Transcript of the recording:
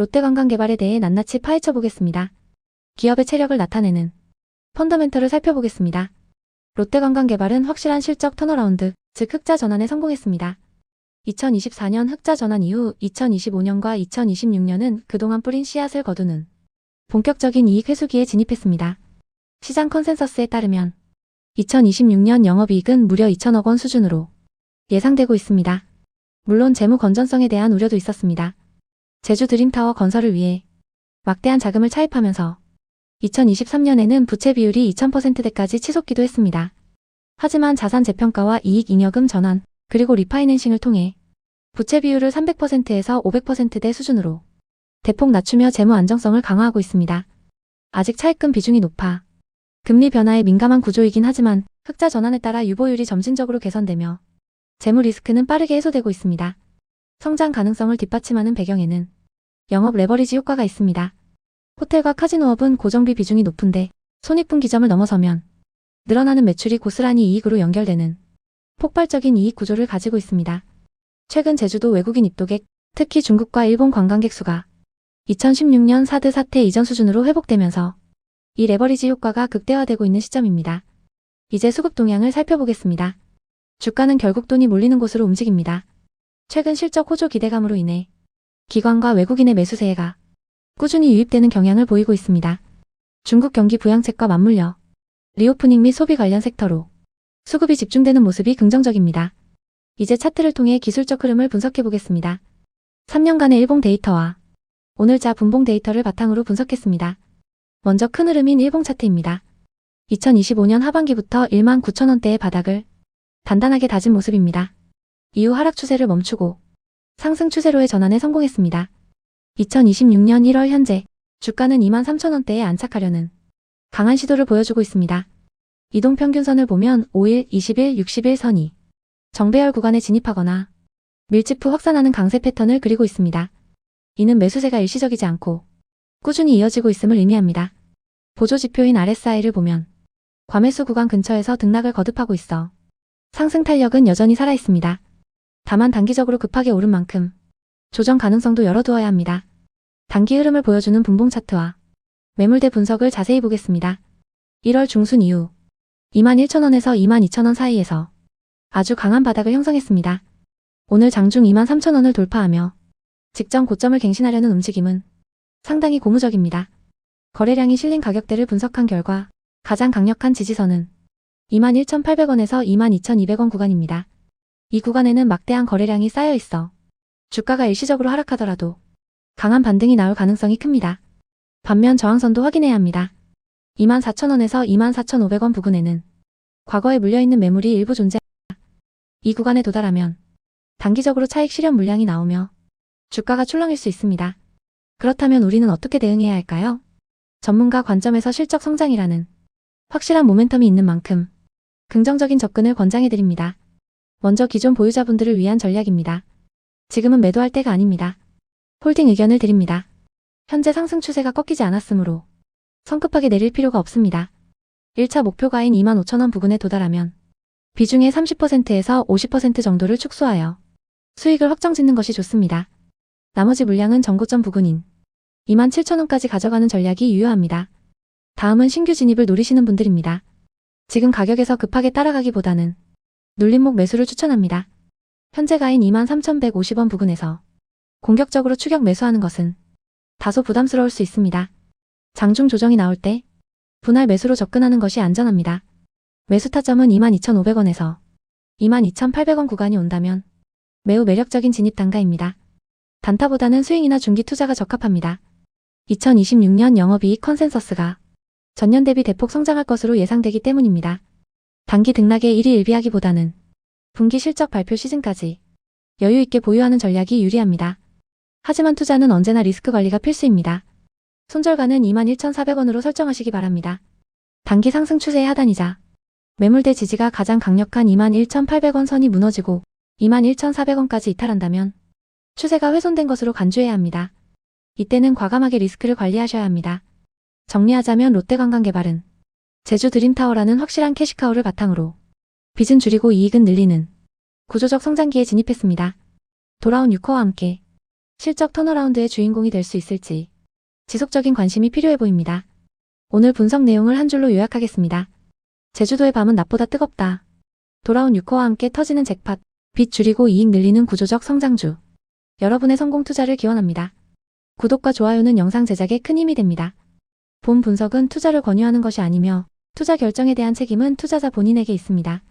롯데관광개발에 대해 낱낱이 파헤쳐 보겠습니다. 기업의 체력을 나타내는 펀더멘털을 살펴보겠습니다. 롯데관광개발은 확실한 실적 턴어라운드, 즉 흑자 전환에 성공했습니다. 2024년 흑자 전환 이후 2025년과 2026년은 그동안 뿌린 씨앗을 거두는 본격적인 이익 회수기에 진입했습니다. 시장 컨센서스에 따르면 2026년 영업이익은 무려 2천억 원 수준으로 예상되고 있습니다. 물론 재무 건전성에 대한 우려도 있었습니다. 제주 드림타워 건설을 위해 막대한 자금을 차입하면서 2023년에는 부채 비율이 2000%대까지 치솟기도 했습니다. 하지만 자산 재평가와 이익 잉여금 전환, 그리고 리파이낸싱을 통해 부채 비율을 300%에서 500%대 수준으로 대폭 낮추며 재무 안정성을 강화하고 있습니다. 아직 차입금 비중이 높아 금리 변화에 민감한 구조이긴 하지만 흑자 전환에 따라 유보율이 점진적으로 개선되며 재무 리스크는 빠르게 해소되고 있습니다. 성장 가능성을 뒷받침하는 배경에는 영업 레버리지 효과가 있습니다. 호텔과 카지노업은 고정비 비중이 높은데 손익분기점을 넘어서면 늘어나는 매출이 고스란히 이익으로 연결되는 폭발적인 이익 구조를 가지고 있습니다. 최근 제주도 외국인 입도객, 특히 중국과 일본 관광객 수가 2016년 사드 사태 이전 수준으로 회복되면서 이 레버리지 효과가 극대화되고 있는 시점입니다. 이제 수급 동향을 살펴보겠습니다. 주가는 결국 돈이 몰리는 곳으로 움직입니다. 최근 실적 호조 기대감으로 인해 기관과 외국인의 매수세가 꾸준히 유입되는 경향을 보이고 있습니다. 중국 경기 부양책과 맞물려 리오프닝 및 소비 관련 섹터로 수급이 집중되는 모습이 긍정적입니다. 이제 차트를 통해 기술적 흐름을 분석해 보겠습니다. 3년간의 일봉 데이터와 오늘자 분봉 데이터를 바탕으로 분석했습니다. 먼저 큰 흐름인 일봉 차트입니다. 2025년 하반기부터 1만 9천원대의 바닥을 단단하게 다진 모습입니다. 이후 하락 추세를 멈추고 상승 추세로의 전환에 성공했습니다. 2026년 1월 현재 주가는 2만 3천원대에 안착하려는 강한 시도를 보여주고 있습니다. 이동평균선을 보면 5일, 20일, 60일 선이 정배열 구간에 진입하거나 밀집 후 확산하는 강세 패턴을 그리고 있습니다. 이는 매수세가 일시적이지 않고 꾸준히 이어지고 있음을 의미합니다. 보조 지표인 RSI를 보면 과매수 구간 근처에서 등락을 거듭하고 있어 상승 탄력은 여전히 살아있습니다. 다만 단기적으로 급하게 오른 만큼 조정 가능성도 열어두어야 합니다. 단기 흐름을 보여주는 분봉 차트와 매물대 분석을 자세히 보겠습니다. 1월 중순 이후 21,000원에서 22,000원 사이에서 아주 강한 바닥을 형성했습니다. 오늘 장중 23,000원을 돌파하며 직전 고점을 갱신하려는 움직임은 상당히 고무적입니다. 거래량이 실린 가격대를 분석한 결과 가장 강력한 지지선은 21,800원에서 22,200원 구간입니다. 이 구간에는 막대한 거래량이 쌓여 있어 주가가 일시적으로 하락하더라도 강한 반등이 나올 가능성이 큽니다. 반면 저항선도 확인해야 합니다. 24,000원에서 24,500원 부근에는 과거에 물려있는 매물이 일부 존재합니다. 이 구간에 도달하면 단기적으로 차익 실현 물량이 나오며 주가가 출렁일 수 있습니다. 그렇다면 우리는 어떻게 대응해야 할까요? 전문가 관점에서 실적 성장이라는 확실한 모멘텀이 있는 만큼 긍정적인 접근을 권장해드립니다. 먼저 기존 보유자분들을 위한 전략입니다. 지금은 매도할 때가 아닙니다. 홀딩 의견을 드립니다. 현재 상승 추세가 꺾이지 않았으므로 성급하게 내릴 필요가 없습니다. 1차 목표가인 25,000원 부근에 도달하면 비중의 30%에서 50% 정도를 축소하여 수익을 확정짓는 것이 좋습니다. 나머지 물량은 전고점 부근인 27,000원까지 가져가는 전략이 유효합니다. 다음은 신규 진입을 노리시는 분들입니다. 지금 가격에서 급하게 따라가기보다는 눌림목 매수를 추천합니다. 현재 가인 23,150원 부근에서 공격적으로 추격 매수하는 것은 다소 부담스러울 수 있습니다. 장중 조정이 나올 때 분할 매수로 접근하는 것이 안전합니다. 매수 타점은 22,500원에서 22,800원 구간이 온다면 매우 매력적인 진입 단가입니다. 단타보다는 스윙이나 중기 투자가 적합합니다. 2026년 영업이익 컨센서스가 전년 대비 대폭 성장할 것으로 예상되기 때문입니다. 단기 등락에 일희일비하기보다는 분기 실적 발표 시즌까지 여유 있게 보유하는 전략이 유리합니다. 하지만 투자는 언제나 리스크 관리가 필수입니다. 손절가는 21,400원으로 설정하시기 바랍니다. 단기 상승 추세의 하단이자 매물대 지지가 가장 강력한 21,800원 선이 무너지고 21,400원까지 이탈한다면 추세가 훼손된 것으로 간주해야 합니다. 이때는 과감하게 리스크를 관리하셔야 합니다. 정리하자면 롯데관광개발은 제주 드림타워라는 확실한 캐시카우를 바탕으로 빚은 줄이고 이익은 늘리는 구조적 성장기에 진입했습니다. 돌아온 유커와 함께 실적 턴어라운드의 주인공이 될 수 있을지 지속적인 관심이 필요해 보입니다. 오늘 분석 내용을 한 줄로 요약하겠습니다. 제주도의 밤은 낮보다 뜨겁다. 돌아온 유커와 함께 터지는 잭팟, 빚 줄이고 이익 늘리는 구조적 성장주. 여러분의 성공 투자를 기원합니다. 구독과 좋아요는 영상 제작에 큰 힘이 됩니다. 본 분석은 투자를 권유하는 것이 아니며 투자 결정에 대한 책임은 투자자 본인에게 있습니다.